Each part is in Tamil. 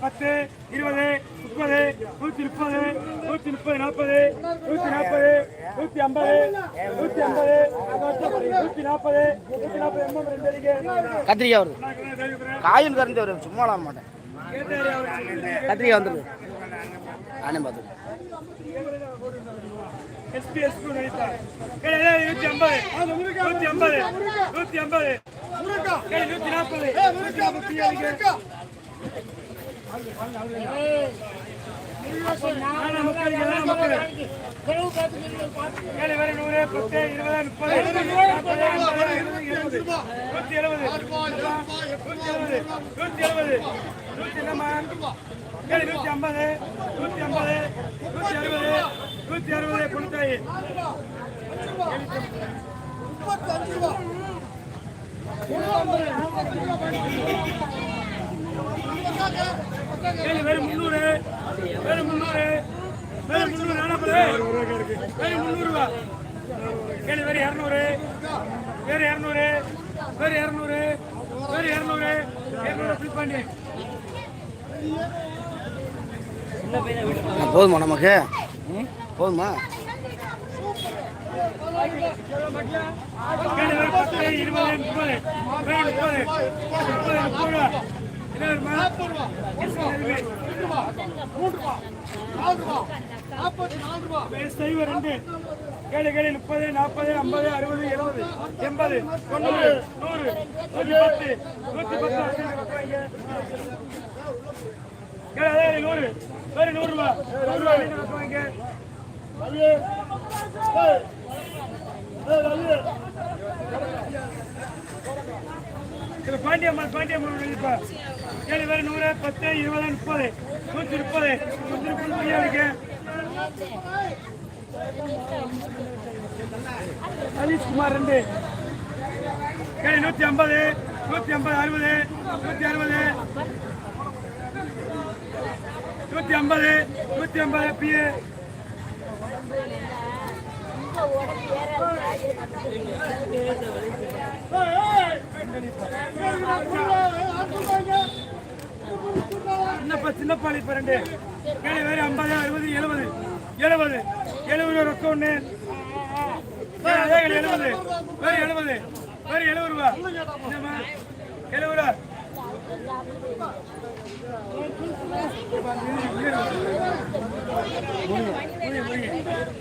பத்து இருபது முப்பது நூத்தி முப்பது நூத்தி முப்பது நாற்பது நூத்தி நாற்பது நூத்தி ஐம்பது நூத்தி ஐம்பது நூத்தி நாற்பது நூத்தி நாற்பது எண்பது ரெண்டு கத்திரிக்காய் வருது. காயும் கறந்து வரும் சும்மா மாட்டேன். கத்திரிக்காய் வந்துருது. நானே பார்த்துருக்கேன் எஸ்பி எஸ்பி நினைத்தார் நூத்தி ஐம்பது நூத்தி ஐம்பது நூத்தி ஐம்பது நூத்தி நாற்பது நூத்தி நாற்பத்தி ஏழு மக்கள் பேர் நூறு பத்து இருபது முப்பது நூத்தி எழுபது நூத்தி எழுபது நூத்தி ஐம்பது நூத்தி ஐம்பது நூத்தி அறுபது நூத்தி அறுபது கொடுத்தாயி. பேர் முந்நூறு. பேர் முந்நூறு. பேர் முந்நூறு நானூறு பேர் முந்நூறு ரூபா. ஏழு பேர் இரநூறு. பேர் இரநூறு. பேர் இரநூறு. பேர் இரநூறு. இரநூறு ஃபில் பண்ணி. போதுமா நமக்கு? போதுமா? பத்து முப்பது முப்பது முப்பது நாற்பது ஐம்பது அறுபது எழுபது எண்பது தொண்ணூறு நூறு நூற்றி பத்து நூற்றி பத்து நூறு வேறு நூறு ரூபா நூறு. ரூபா நீங்க ஏழு பேர் நூறு பத்து இருபது முப்பது நூற்றி முப்பது. நூற்றி முப்பது பையன் இருக்கு. சதீஷ்குமார் ரெண்டு. கேள்வி நூற்றி ஐம்பது நூற்றி ஐம்பது அறுபது நூற்றி அறுபது. நூற்றி ஐம்பது நூற்றி ஐம்பது பிஏ சின்னப்பா சின்னப்பாளி இப்ப ரெண்டு ஏழு ஐம்பது அறுபது எழுபது. எழுபது. எழுபது ரொக்கம் ஒன்று அதே எழுபது. வேறு எழுபது. வேறு எழுபது ரூபா. என்னம்மா? எழுபது? ரூபா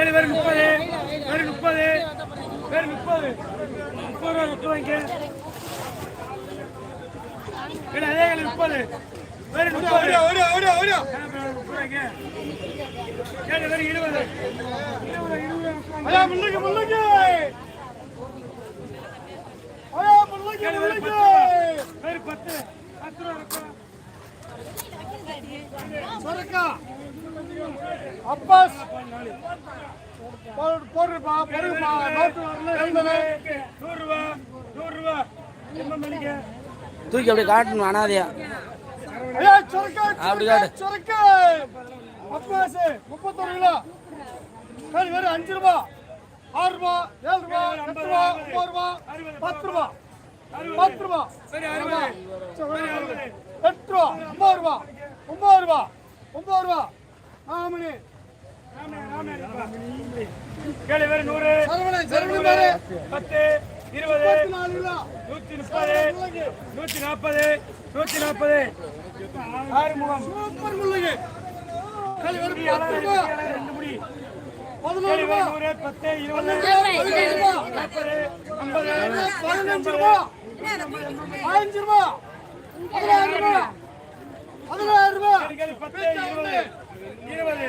ஏழு பேர் முப்பது. வேறு முப்பது. வேறு முப்பது. முப்பது ரூபா ரொக்கம் வாங்க இல்ல அதே ஏழு முப்பது. வேறு முப்பது. ஏழு பேர் இருபது. இருபது இருபது ஐயா முன்னுக்கு முன்னுக்கு வேறு பத்து. பத்து. ரூபா அப்பாஸ் போடுப்பா போடுப்பா நூறு ரூபா நூறு ரூபா என்ன மணிக்கு தூக்கி அப்படி காட்டணும் அனாதையா ஐயா அப்படி காட்டு. சொரக்கா முப்பத்தொரு கிலோ சரி வெறும் அஞ்சு ரூபா ஆறு ரூபா ஏழு ரூபா எட்டு ரூபா ஒன்பது ரூபா பத்து ரூபா பத்து ரூபா எட்டு ரூபா ஒன்பது ரூபா ஒன்பது ரூபா ஒன்பது ரூபா ஆமணி ஏழு பேர் நூறு பத்து இருபது நூத்தி முப்பது நூத்தி நாற்பது நூத்தி நாற்பது ஆறு முகம் சூப்பர் முள்ளுங்க ரெண்டு முடி பதினோரு ரூபா நூறு பத்து இருபது நாற்பது ஐம்பது பதினஞ்சு ரூபா பதினஞ்சு ரூபா பதினாறு ரூபா பதினாறு ரூபா பத்து இருபது இருபது